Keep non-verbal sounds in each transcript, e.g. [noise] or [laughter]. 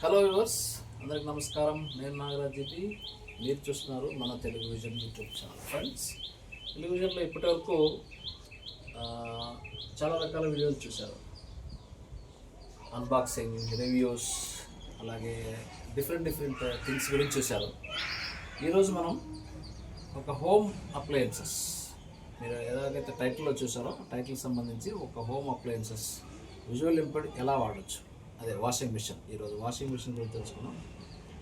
Hello viewers అందరికి నమస్కారం. నేను నాగరాజ్ ఇది మీరు చూస్తున్నారు మన Telugu vision YouTube channel. Friends Telugu విజన్లో ఇప్పటివరకు చాలా రకాల వీడియోలు చూశారు. అన్బాక్సింగ్ రివ్యూస్ అలాగే డిఫరెంట్ డిఫరెంట్ థింగ్స్ గురించి చూశారు. ఈరోజు మనం ఒక హోమ్ అప్లయన్సెస్ మీరు ఎలాగైతే టైటిల్లో చూసారో టైటిల్ సంబంధించి ఒక హోమ్ అప్లయన్సెస్ విజువల్ ఇంపెడ్ ఎలా వాడచ్చు? అదే వాషింగ్ మిషన్ ఈరోజు వాషింగ్ మిషన్ గురించి తెలుసుకున్నాం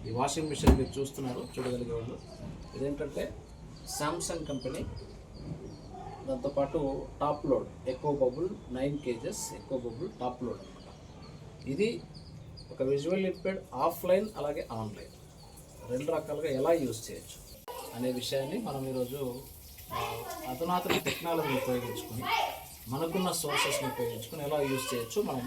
ఈ వాషింగ్ మిషన్ మీరు చూస్తున్నారు చూడగలిగే వాళ్ళు. ఇదేంటంటే శాంసంగ్ కంపెనీ దాంతోపాటు టాప్ లోడ్ ఎక్కువ బబుల్ నైన్ కేజెస్ ఎక్కువ బబుల్ టాప్ లోడ్ అనమాట ఇది ఒక విజువల్ ఇంపెడ్ ఆఫ్లైన్ అలాగే ఆన్లైన్ రెండు రకాలుగా ఎలా యూజ్ చేయొచ్చు అనే విషయాన్ని మనం ఈరోజు అధునాతన టెక్నాలజీని ఉపయోగించుకొని మనకున్న సోర్సెస్ని ఉపయోగించుకొని ఎలా యూజ్ చేయొచ్చు మనం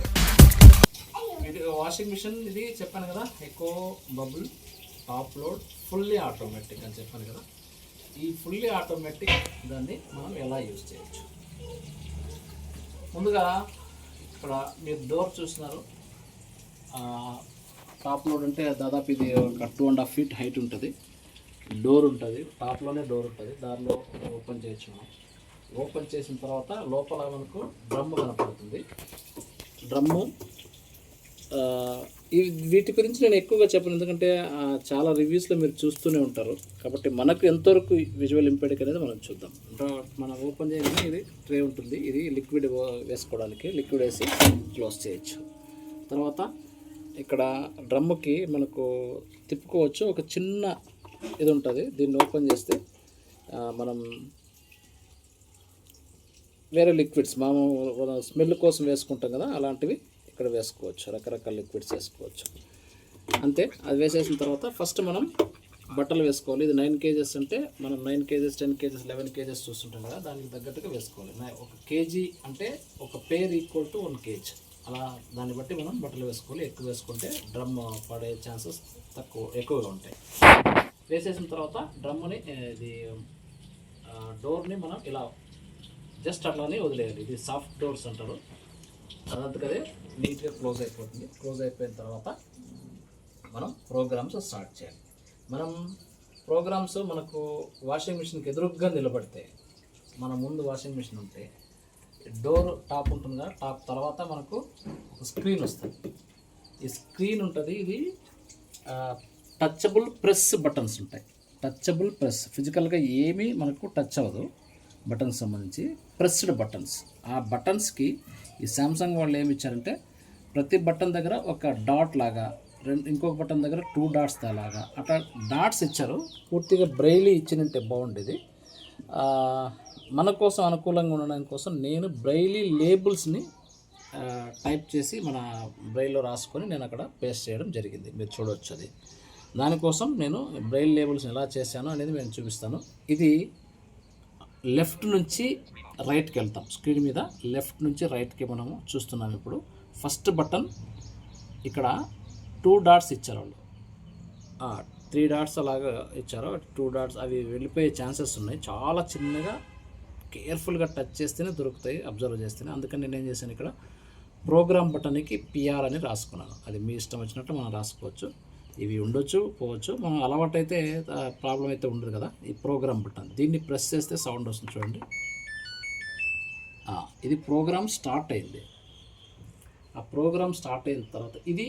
వాషింగ్ మిషన్ ఇది చెప్పాను కదా ఎక్కువ bubble top load fully automatic అని చెప్పాను కదా. ఈ ఫుల్లీ ఆటోమేటిక్ దాన్ని మనం ఎలా యూజ్ చేయొచ్చు? ముందుగా ఇక్కడ మీరు డోర్ చూస్తున్నారు. టాప్ లోడ్ అంటే దాదాపు ఇది ఒక two and half feet height ఉంటుంది. డోర్ ఉంటుంది టాప్లోనే డోర్ ఉంటుంది. దానిలో ఓపెన్ చేయొచ్చు మనం. ఓపెన్ చేసిన తర్వాత లోపల మనకు డ్రమ్ కనపడుతుంది. డ్రమ్ము వీటి గురించి నేను ఎక్కువగా చెప్పను. ఎందుకంటే చాలా రివ్యూస్లో మీరు చూస్తూనే ఉంటారు. కాబట్టి మనకు ఎంతవరకు విజువల్ ఇంపాక్ట్ అనేది మనం చూద్దాం. మనం ఓపెన్ చేయగానే ఇది ట్రే ఉంటుంది. ఇది లిక్విడ్ వేసుకోవడానికి లిక్విడ్ వేసి క్లోజ్ చేయొచ్చు. తర్వాత ఇక్కడ డ్రమ్ముకి మనకు తిప్పుకోవచ్చు. ఒక చిన్న ఇది ఉంటుంది. దీన్ని ఓపెన్ చేస్తే మనం వేరే లిక్విడ్స్ మనం స్మెల్ కోసం వేసుకుంటాం కదా అలాంటివి ఇక్కడ వేసుకోవచ్చు? రకరకాల లిక్విడ్స్ వేసుకోవచ్చు. అంతే. అది వేసేసిన తర్వాత ఫస్ట్ మనం బట్టలు వేసుకోవాలి. ఇది నైన్ కేజెస్ అంటే మనం nine kgs ten kgs eleven kgs చూస్తుంటాం కదా దానికి తగ్గట్టుగా వేసుకోవాలి. ఒక కేజీ అంటే ఒక పేర్ ఈక్వల్ టు వన్ కేజీ అలా దాన్ని బట్టి మనం బట్టలు వేసుకోవాలి. ఎక్కువ వేసుకుంటే డ్రమ్ పడే ఛాన్సెస్ తక్కువ ఎక్కువగా ఉంటాయి. వేసేసిన తర్వాత డ్రమ్ని ఇది డోర్ని మనం ఇలా జస్ట్ అట్లానే వదిలేయాలి. ఇది సాఫ్ట్ డోర్స్ అంటారు. అదంతకదే నీట్గా క్లోజ్ అయిపోతుంది. క్లోజ్ అయిపోయిన తర్వాత మనం ప్రోగ్రామ్స్ స్టార్ట్ చేయాలి. మనం ప్రోగ్రామ్స్ మనకు వాషింగ్ మిషన్కి ఎదురుగ్గా నిలబడితే మన ముందు వాషింగ్ మిషన్ ఉంటే డోర్ టాప్ ఉంటుంది కదా టాప్ తర్వాత మనకు ఒక స్క్రీన్ వస్తుంది. ఈ స్క్రీన్ ఉంటుంది ఇది టచబుల్ ప్రెస్ బటన్స్ ఉంటాయి. టచబుల్ ప్రెస్ ఫిజికల్గా ఏమీ మనకు టచ్ అవ్వదు. బటన్స్ సంబంధించి ప్రెస్డ్ బటన్స్ ఆ బటన్స్కి ఈ సామ్సంగ్ వాళ్ళు ఏమి ఇచ్చారంటే ప్రతి బటన్ దగ్గర ఒక డాట్ లాగా రెండు ఇంకొక బటన్ దగ్గర టూ డాట్స్ లాగా అట్లా డాట్స్ ఇచ్చారు. పూర్తిగా బ్రైలీ ఇచ్చినంటే బాగుండేది. మన కోసం అనుకూలంగా ఉండడం కోసం నేను బ్రైలీ లేబుల్స్ని టైప్ చేసి మన బ్రైల్లో రాసుకొని నేను అక్కడ పేస్ట్ చేయడం జరిగింది. మీరు చూడవచ్చు అది. దానికోసం నేను బ్రైల్ లేబుల్స్ ఎలా చేశాను అనేది నేను చూపిస్తాను. ఇది లెఫ్ట్ నుంచి రైట్కి వెళ్తాం. స్క్రీన్ మీద లెఫ్ట్ నుంచి రైట్కి మనము చూస్తున్నాం ఇప్పుడు. ఫస్ట్ బటన్ ఇక్కడ టూ డాట్స్ ఇచ్చారు వాళ్ళు. త్రీ డాట్స్ అలాగా ఇచ్చారు. టూ డాట్స్ అవి వెళ్ళిపోయే ఛాన్సెస్ ఉన్నాయి. చాలా చిన్నగా కేర్ఫుల్గా టచ్ చేస్తేనే దొరుకుతాయి అబ్జర్వ్ చేస్తేనే. అందుకని నేను ఏం చేశాను ఇక్కడ? ప్రోగ్రామ్ బటన్కి పిఆర్ అని రాసుకున్నాను. అది మీ ఇష్టం వచ్చినట్టు మనం రాసుకోవచ్చు. ఇవి ఉండొచ్చు పోవచ్చు. మనం అలవాటు అయితే ప్రాబ్లం అయితే ఉండదు కదా. ఈ ప్రోగ్రామ్ బటన్ దీన్ని ప్రెస్ చేస్తే సౌండ్ వస్తుంది చూడండి. ఇది ప్రోగ్రామ్ స్టార్ట్ అయింది. ఆ ప్రోగ్రామ్ స్టార్ట్ అయిన తర్వాత ఇది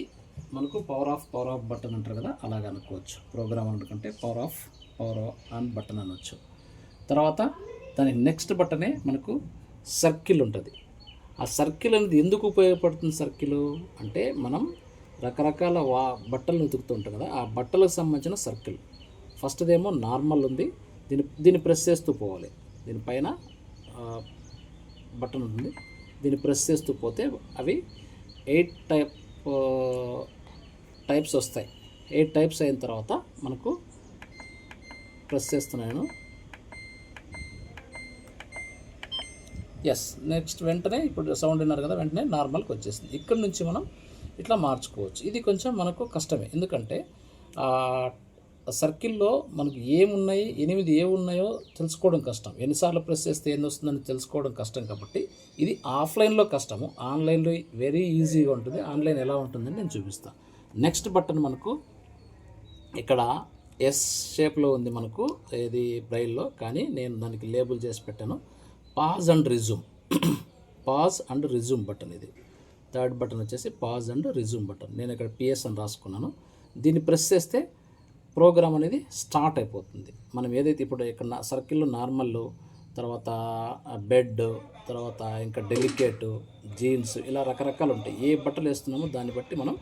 మనకు power off power off button అంటారు కదా అలాగ అనుకోవచ్చు. ప్రోగ్రామ్ అనుకుంటే power off power on button అనొచ్చు. తర్వాత దానికి నెక్స్ట్ బటనే మనకు సర్కిల్ ఉంటుంది. ఆ సర్కిల్ అనేది ఎందుకు ఉపయోగపడుతుంది సర్కిల్ అంటే మనం రకరకాల వా బట్టలు ఉతుకుతుంటాం కదా ఆ బట్టలకు సంబంధించిన సర్కిల్. ఫస్ట్దేమో నార్మల్ ఉంది దీన్ని దీన్ని ప్రెస్ చేస్తూ పోవాలి. దీనిపైన బటన్ ఉంటుంది దీన్ని ప్రెస్ చేస్తూ పోతే అవి ఎయిట్ టైప్ టైప్స్ వస్తాయి. ఎయిట్ టైప్స్ అయిన తర్వాత మనకు ప్రెస్ చేస్తున్నాను ఎస్ నెక్స్ట్ వెంటనే ఇప్పుడు సౌండ్ విన్నారు కదా వెంటనే నార్మల్కి వచ్చేసింది. ఇక్కడ నుంచి మనం ఇట్లా మార్చుకోవచ్చు. ఇది కొంచెం మనకు కష్టమే. ఎందుకంటే సర్కిల్లో మనకు ఏమున్నాయి ఎనిమిది ఏ ఉన్నాయో తెలుసుకోవడం కష్టం. ఎన్నిసార్లు ప్రెస్ చేస్తే ఏం వస్తుందని తెలుసుకోవడం కష్టం కాబట్టి ఇది ఆఫ్లైన్లో కష్టము. ఆన్లైన్లో వెరీ ఈజీగా ఉంటుంది. ఆన్లైన్ ఎలా ఉంటుందని నేను చూపిస్తాను నెక్స్ట్ బటన్ మనకు ఇక్కడ ఎస్ షేప్లో ఉంది మనకు ఇది బ్రైల్లో కానీ నేను దానికి లేబుల్ చేసి పెట్టాను. Pause and resume. [clears throat] Pause and resume button ఇది. థర్డ్ బటన్ వచ్చేసి పాజ్ అండ్ రిజ్యూమ్ బటన్. నేను ఇక్కడ పిఎస్ అని రాసుకున్నాను. దీన్ని ప్రెస్ చేస్తే ప్రోగ్రామ్ అనేది స్టార్ట్ అయిపోతుంది. మనం ఏదైతే ఇప్పుడు ఇక్కడ సర్కిల్లో నార్మల్ తర్వాత బెడ్ తర్వాత ఇంకా డెలికేట్ జీన్స్ ఇలా రకరకాలు ఉంటాయి. ఏ బట్టలు వేస్తున్నామో దాన్ని బట్టి మనం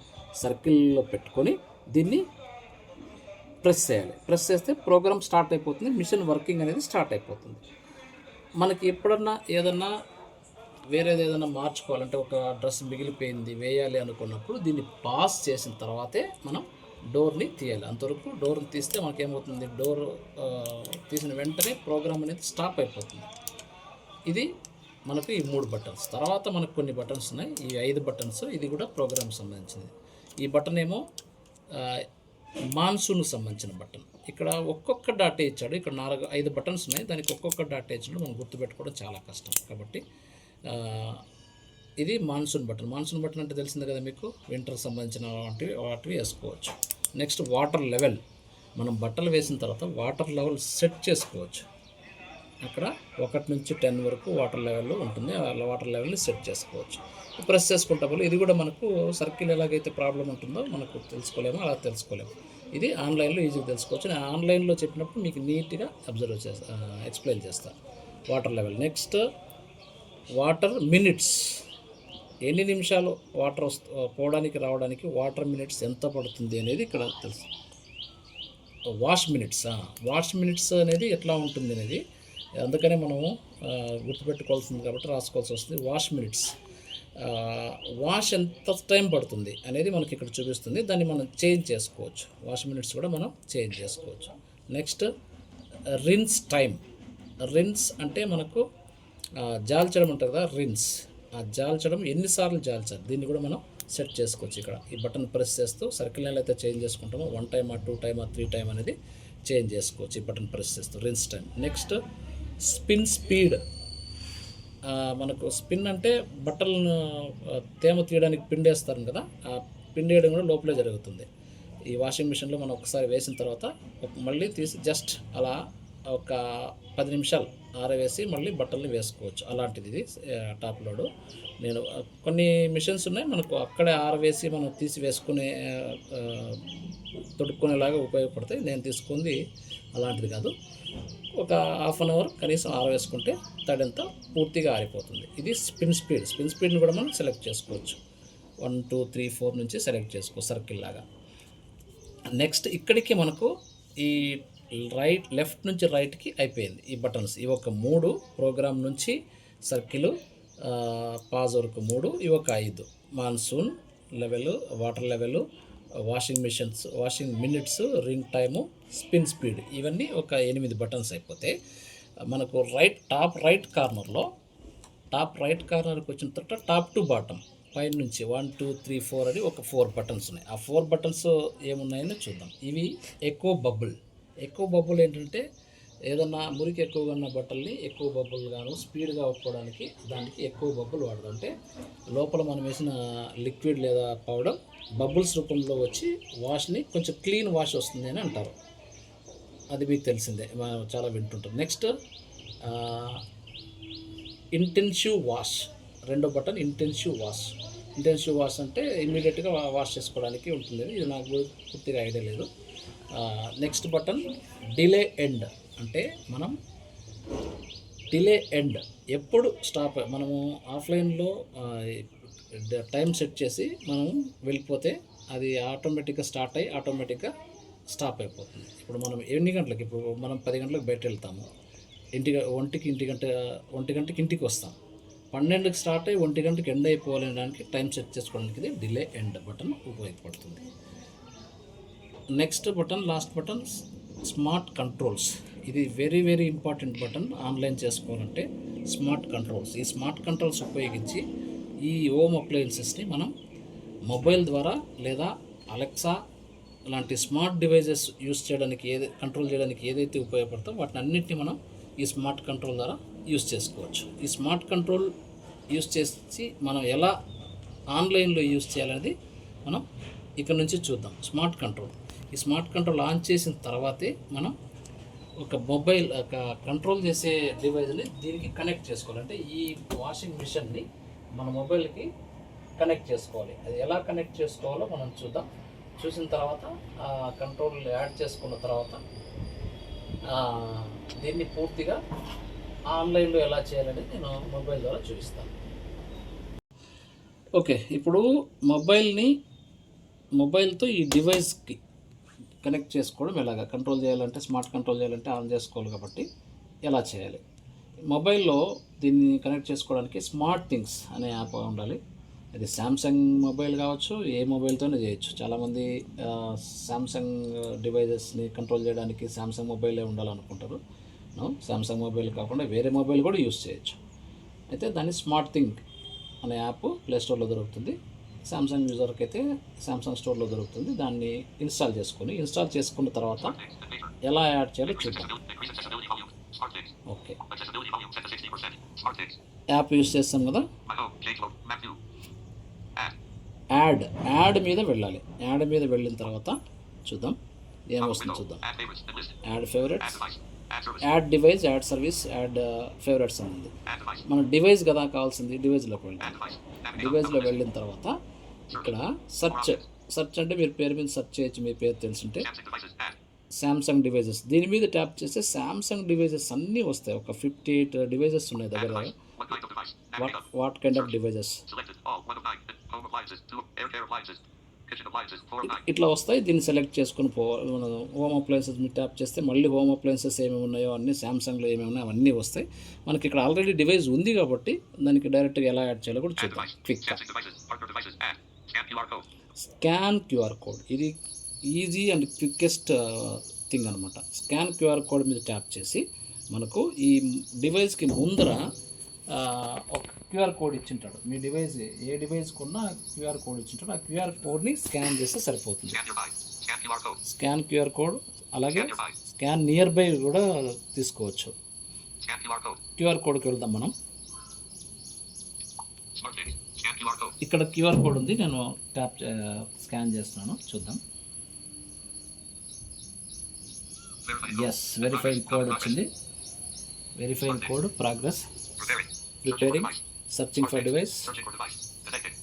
సర్కిల్లో పెట్టుకొని దీన్ని ప్రెస్ చేయాలి. ప్రెస్ చేస్తే ప్రోగ్రామ్ స్టార్ట్ అయిపోతుంది. మిషన్ వర్కింగ్ అనేది స్టార్ట్ అయిపోతుంది. మనకి ఎప్పుడన్నా ఏదన్నా వేరేది ఏదైనా మార్చుకోవాలంటే ఒక డ్రెస్ మిగిలిపోయింది వేయాలి అనుకున్నప్పుడు దీన్ని పాస్ చేసిన తర్వాతే మనం డోర్ని తీయాలి. అంతవరకు డోర్ని తీస్తే మనకేమవుతుంది? డోర్ తీసిన వెంటనే ప్రోగ్రామ్ అనేది స్టాప్ అయిపోతుంది. ఇది మనకు ఈ మూడు బటన్స్. తర్వాత మనకు కొన్ని బటన్స్ ఉన్నాయి. ఈ ఐదు బటన్స్ ఇది కూడా ప్రోగ్రామ్ సంబంధించింది ఈ బటన్ ఏమో మాన్సూన్కు సంబంధించిన బటన్. ఇక్కడ ఒక్కొక్క డాటా ఇచ్చాడు. ఇక్కడ నాలుగు ఐదు బటన్స్ ఉన్నాయి. దానికి ఒక్కొక్క డాటా ఇచ్చినప్పుడు మనం గుర్తుపెట్టుకోవడం చాలా కష్టం. కాబట్టి ఇది మాన్సూన్ బటన్ మాన్సూన్ బటన్ అంటే తెలిసిందే కదా మీకు? వింటర్కి సంబంధించిన వాటివి వాటివి వేసుకోవచ్చు. నెక్స్ట్ వాటర్ లెవెల్ మనం బట్టలు వేసిన తర్వాత వాటర్ లెవెల్ సెట్ చేసుకోవచ్చు. అక్కడ ఒకటి నుంచి టెన్ వరకు వాటర్ లెవెల్లో ఉంటుంది. ఆ వాటర్ లెవెల్ని సెట్ చేసుకోవచ్చు. ప్రెస్ చేసుకుంటాము ఇది కూడా మనకు సర్కిల్ ఎలాగైతే ప్రాబ్లం ఉంటుందో మనకు తెలుసుకోలేమో అలా తెలుసుకోలేము. ఇది ఆన్లైన్లో ఈజీగా తెలుసుకోవచ్చు. నేను ఆన్లైన్లో చెప్పినప్పుడు మీకు నీట్గా అబ్జర్వ్ చేస్తా ఎక్స్ప్లెయిన్ చేస్తాను water level next water minutes. ఎన్ని నిమిషాలు వాటర్ వస్తు పోవడానికి రావడానికి వాటర్ మినిట్స్ ఎంత పడుతుంది అనేది ఇక్కడ తెలుసు. వాష్ మినిట్స్ వాష్ మినిట్స్ అనేది ఎట్లా ఉంటుంది అనేది అందుకనే మనము గుర్తుపెట్టుకోవాల్సింది కాబట్టి రాసుకోవాల్సి వస్తుంది. వాష్ మినిట్స్ వాష్ ఎంత టైం పడుతుంది అనేది మనకి ఇక్కడ చూపిస్తుంది. దాన్ని మనం చేంజ్ చేసుకోవచ్చు. వాష్ మినిట్స్ కూడా మనం చేంజ్ చేసుకోవచ్చు. Next rinse time. రిన్స్ అంటే మనకు జాల్చడం ఉంటుంది కదా రిన్స్ ఆ జాల్చడం ఎన్నిసార్లు జాల్చాలి? దీన్ని కూడా మనం సెట్ చేసుకోవచ్చు ఇక్కడ. ఈ బటన్ ప్రెస్ చేస్తూ సర్కిల్ నెల అయితే చేంజ్ చేసుకుంటామో. వన్ టైమా టూ టైమా త్రీ టైం అనేది చేంజ్ చేసుకోవచ్చు ఈ బటన్ ప్రెస్ చేస్తూ rinse time next spin speed మనకు స్పిన్ అంటే బట్టలను తేమ తీయడానికి పిండేస్తారు కదా ఆ పిండేయడం కూడా లోపలే జరుగుతుంది. ఈ వాషింగ్ మిషన్లో మనం ఒకసారి వేసిన తర్వాత ఒక- మళ్ళీ తీసి జస్ట్ అలా ఒక పది నిమిషాలు ఆరవేసి మళ్ళీ బట్టల్ని వేసుకోవచ్చు. అలాంటిది ఇది టాప్ లోడు. నేను కొన్ని మిషన్స్ ఉన్నాయి. మనకు అక్కడే ఆరవేసి మనం తీసి వేసుకునే తొడుక్కునేలాగా ఉపయోగపడతాయి. నేను తీసుకుంది అలాంటిది కాదు. ఒక హాఫ్ అన్ అవర్ కనీసం ఆరవేసుకుంటే తడంతా పూర్తిగా ఆరిపోతుంది. ఇది స్పిన్ స్పీడ్. స్పిన్ స్పీడ్ని కూడా మనం సెలెక్ట్ చేసుకోవచ్చు. వన్ టూ త్రీ ఫోర్ నుంచి సెలెక్ట్ చేసుకో సర్కిల్ లాగా. నెక్స్ట్ ఇక్కడికి మనకు ఈ రైట్ లెఫ్ట్ నుంచి రైట్కి అయిపోయింది ఈ బటన్స్. ఈ ఒక మూడు ప్రోగ్రామ్ నుంచి సర్కిల్ పాజ్ వరకు మూడు ఇవి ఒక ఐదు. Monsoon level water level washing machines washing minutes ring time spin speed ఇవన్నీ ఒక ఎనిమిది బటన్స్ అయిపోతే మనకు రైట్ టాప్ రైట్ కార్నర్లో టాప్ రైట్ కార్నర్కి వచ్చిన తర్వాత టాప్ టు బాటమ్ పైన నుంచి వన్ టూ త్రీ ఫోర్ అని ఒక ఫోర్ బటన్స్ ఉన్నాయి. ఆ ఫోర్ బటన్స్ ఏమున్నాయని చూద్దాం. ఇవి ఎక్కువ బబుల్. ఎక్కువ బబ్బులు ఏంటంటే ఏదన్నా మురికి ఎక్కువగా ఉన్న బట్టల్ని ఎక్కువ బబ్బులు గాను స్పీడ్గా ఒప్పుకోవడానికి దానికి ఎక్కువ బబ్బులు వాడదాం అంటే లోపల మనం వేసిన లిక్విడ్ లేదా పౌడర్ బబ్బుల్స్ రూపంలో వచ్చి వాష్ని కొంచెం క్లీన్ వాష్ వస్తుంది అని అంటారు. అది మీకు తెలిసిందే. మనం చాలా వింటుంటాం నెక్స్ట్ ఇంటెన్సివ్ వాష్. రెండో button intensive wash. Intensive wash అంటే ఇమీడియట్గా వాష్ చేసుకోవడానికి ఉంటుంది. ఇది నాకు పూర్తిగా ఐడియా లేదు. నెక్స్ట్ బటన్ డిలే ఎండ్ అంటే మనం డిలే ఎండ్ ఎప్పుడు స్టాప్ మనము ఆఫ్లైన్లో టైం సెట్ చేసి మనం వెళ్ళిపోతే అది ఆటోమేటిక్గా స్టార్ట్ అయ్యి ఆటోమేటిక్గా స్టాప్ అయిపోతుంది. ఇప్పుడు మనం ఎన్ని గంటలకు ఇప్పుడు మనం పది గంటలకు బయట వెళ్తాము. ఇంటి ఒంటికి ఇంటి గంట ఒంటి గంటకి ఇంటికి వస్తాం. పన్నెండుకి స్టార్ట్ అయ్యి ఒంటి గంటకి ఎండ్ అయిపోవాలనడానికి టైం సెట్ చేసుకోవడానికి ఇది డిలే ఎండ్ బటన్ ఉపయోగపడుతుంది. Next button last button smart controls ఇది very very important button online చేసుకోవాలంటే స్మార్ట్ కంట్రోల్స్ ఈ స్మార్ట్ కంట్రోల్స్ ఉపయోగించి ఈ హోమ్ అప్లయన్సెస్ని మనం మొబైల్ ద్వారా లేదా అలెక్సా లాంటి స్మార్ట్ డివైజెస్ యూస్ చేయడానికి ఏది కంట్రోల్ చేయడానికి ఏదైతే ఉపయోగపడతామో వాటిని అన్నింటినీ మనం ఈ స్మార్ట్ కంట్రోల్ ద్వారా యూస్ చేసుకోవచ్చు. ఈ స్మార్ట్ కంట్రోల్ యూస్ చేసి మనం ఎలా ఆన్లైన్లో యూస్ చేయాలనేది మనం ఇక్కడ నుంచి చూద్దాం. Smart control. ఈ స్మార్ట్ కంట్రోల్ ఆన్ చేసిన తర్వాతే మనం ఒక మొబైల్ ఒక కంట్రోల్ చేసే డివైస్ని దీనికి కనెక్ట్ చేసుకోవాలి. అంటే ఈ వాషింగ్ మిషన్ని మన మొబైల్కి కనెక్ట్ చేసుకోవాలి. అది ఎలా కనెక్ట్ చేసుకోవాలో మనం చూద్దాం. చూసిన తర్వాత ఆ కంట్రోల్ యాడ్ చేసుకున్న తర్వాత దీన్ని పూర్తిగా ఆన్లైన్లో ఎలా చేయాలనేది నేను మొబైల్ ద్వారా చూపిస్తాను. ఓకే ఇప్పుడు మొబైల్ని మొబైల్తో ఈ డివైస్కి కనెక్ట్ చేసుకోవడం ఎలాగా? కంట్రోల్ చేయాలంటే స్మార్ట్ కంట్రోల్ చేయాలంటే ఆన్ చేసుకోవాలి కాబట్టి ఎలా చేయాలి? మొబైల్లో దీన్ని కనెక్ట్ చేసుకోవడానికి స్మార్ట్ థింగ్స్ అనే యాప్ ఉండాలి. అది శాంసంగ్ మొబైల్ కావచ్చు ఏ మొబైల్తోనే చేయొచ్చు. చాలామంది శాంసంగ్ డివైజెస్ని కంట్రోల్ చేయడానికి శాంసంగ్ మొబైలే ఉండాలనుకుంటారు. శాంసంగ్ మొబైల్ కాకుండా వేరే మొబైల్ కూడా యూస్ చేయొచ్చు. అయితే దాన్ని స్మార్ట్ థింక్ అనే యాప్ ప్లే స్టోర్లో దొరుకుతుంది. శాంసంగ్ యూజర్కి అయితే శాంసంగ్ స్టోర్లో దొరుకుతుంది. దాన్ని ఇన్స్టాల్ చేసుకొని ఇన్స్టాల్ చేసుకున్న తర్వాత ఎలా యాడ్ చేయాలో చూద్దాం. ఓకే యాప్ యూస్ చేస్తాం కదా? యాడ్ యాడ్ మీద వెళ్ళాలి. యాడ్ మీద వెళ్ళిన తర్వాత చూద్దాం. ఏమొస్తుంది చూద్దాం. Add favourite favourites add device add service add favourites అని ఉంది. మన డివైస్ కదా కావాల్సింది డివైస్లోకి device. Navigate. డివైస్లో. వెళ్ళిన తర్వాత ఇక్కడ సెర్చ్ సెర్చ్ అంటే మీరు పేరు మీద సెర్చ్ చేయొచ్చు మీ పేరు తెలుసుంటే Samsung devices. Add. Samsung devices దీని మీద ట్యాప్ చేస్తే శాంసంగ్ డివైజెస్ అన్నీ వస్తాయి ఒక ఫిఫ్టీ ఎయిట్ డివైజెస్ ఉన్నాయి దగ్గర. వాట్ కైండ్ ఆఫ్ డివైజెస్ ఇట్లా వస్తాయి దీన్ని సెలెక్ట్ చేసుకుని పోవాలి మనం హోమ్ అప్లయన్సెస్ మీద ట్యాప్ చేస్తే మళ్ళీ హోమ్ అప్లయన్సెస్ ఏమేమి ఉన్నాయో అన్నీ శాంసంగ్లో ఏమేమి ఉన్నాయో అవన్నీ వస్తాయి. మనకి ఇక్కడ ఆల్రెడీ డివైస్ ఉంది కాబట్టి దానికి డైరెక్ట్గా ఎలా యాడ్ చేయాలో కూడా చూద్దాం. క్విక్గా స్కాన్ క్యూఆర్ కోడ్ ఇది ఈజీ అండ్ క్విక్కెస్ట్ థింగ్ అనమాట స్కాన్ క్యూఆర్ కోడ్ మీద ట్యాప్ చేసి మనకు ఈ డివైస్కి ముందర uh, క్యూఆర్ కోడ్ ఇచ్చింటాడు. మీ డివైస్ ఏ డివైస్కి ఉన్నా క్యూఆర్ కోడ్ ఇచ్చింటాడు. ఆ క్యూఆర్ కోడ్ని స్కాన్ చేస్తే సరిపోతుంది. స్కాన్ క్యూఆర్ కోడ్ అలాగే. స్కాన్ నియర్ బై కూడా తీసుకోవచ్చు. క్యూఆర్ కోడ్కి వెళ్దాం మనం. ఇక్కడ క్యూఆర్ కోడ్ ఉంది. నేను ట్యాప్ స్కాన్ చేస్తున్నాను. చూద్దాం. ఎస్ వెరిఫైడ్ కోడ్ వచ్చింది. Verified code progress Preparing. Searching for device Searching for device. Connecting.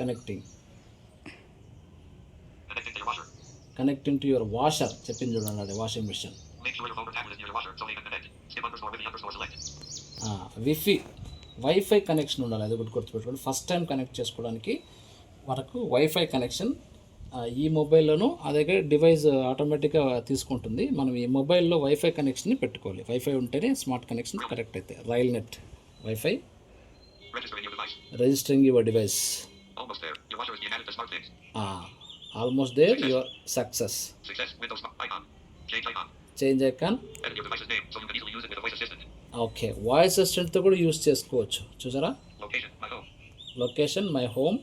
Connecting Connecting to your washer. Connecting to your washer చెప్పింది చూడండి అది washing machine. Wifi wifi connection ఉండాలి. అది ఒకటి గుర్తుపెట్టుకోండి. ఫస్ట్ టైం కనెక్ట్ చేసుకోవడానికి మనకు వైఫై కనెక్షన్ ఈ మొబైల్లోనూ అదే డివైస్ ఆటోమేటిక్గా తీసుకుంటుంది. మనం ఈ మొబైల్లో వైఫై కనెక్షన్ని పెట్టుకోవాలి. వైఫై ఉంటేనే స్మార్ట్ కనెక్షన్ కరెక్ట్ అయితే. Rail net wifi registering your device almost there your success change icon okay voice అసిస్టెంట్తో కూడా యూజ్ చేసుకోవచ్చు. చూసారా? Location my home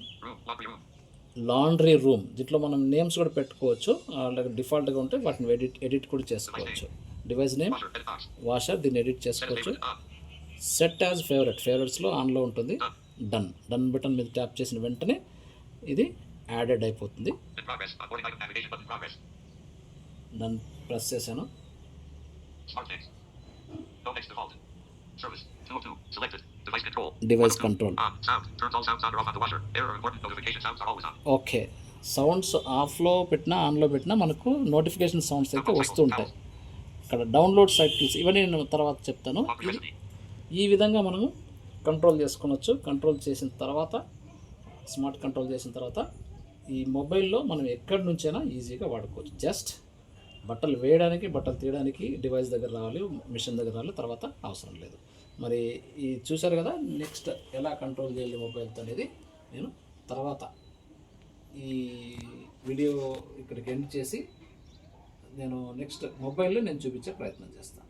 laundry room దీంట్లో మనం నేమ్స్ కూడా పెట్టుకోవచ్చు. అలాగే డిఫాల్ట్గా ఉంటే వాటిని ఎడిట్ ఎడిట్ కూడా చేసుకోవచ్చు. డివైస్ నేమ్ వాషర్ దీన్ని ఎడిట్ చేసుకోవచ్చు. సెట్ యాజ్ ఫేవరెట్ ఫేవరెట్స్లో ఆన్లో ఉంటుంది. డన్ డన్ బటన్ మీద ట్యాప్ చేసిన వెంటనే ఇది యాడెడ్ అయిపోతుంది. డన్ ప్రెస్ చేశాను. డివైస్ కంట్రోల్ ఓకే సౌండ్స్ ఆఫ్లో పెట్టినా ఆన్లో పెట్టినా మనకు నోటిఫికేషన్ సౌండ్స్ అయితే వస్తూ ఉంటాయి. ఇక్కడ డౌన్లోడ్ సైకిల్స్ ఇవన్నీ నేను తర్వాత చెప్తాను. ఈ విధంగా మనము కంట్రోల్ చేసుకోవచ్చు కంట్రోల్ చేసిన తర్వాత స్మార్ట్ కంట్రోల్ చేసిన తర్వాత ఈ మొబైల్లో మనం ఎక్కడి నుంచైనా ఈజీగా వాడుకోవచ్చు. జస్ట్ బట్టలు వేయడానికి బట్టలు తీయడానికి డివైస్ దగ్గర రావాలి మిషన్ దగ్గర రావాలి తర్వాత అవసరం లేదు. మరి ఈ చూశారు కదా నెక్స్ట్ ఎలా కంట్రోల్ చేయాలి మొబైల్తో అనేది నేను తర్వాత ఈ వీడియో ఇక్కడికి ఎండ్ చేసి నేను నెక్స్ట్ మొబైల్లో నేను చూపించే ప్రయత్నం చేస్తాను.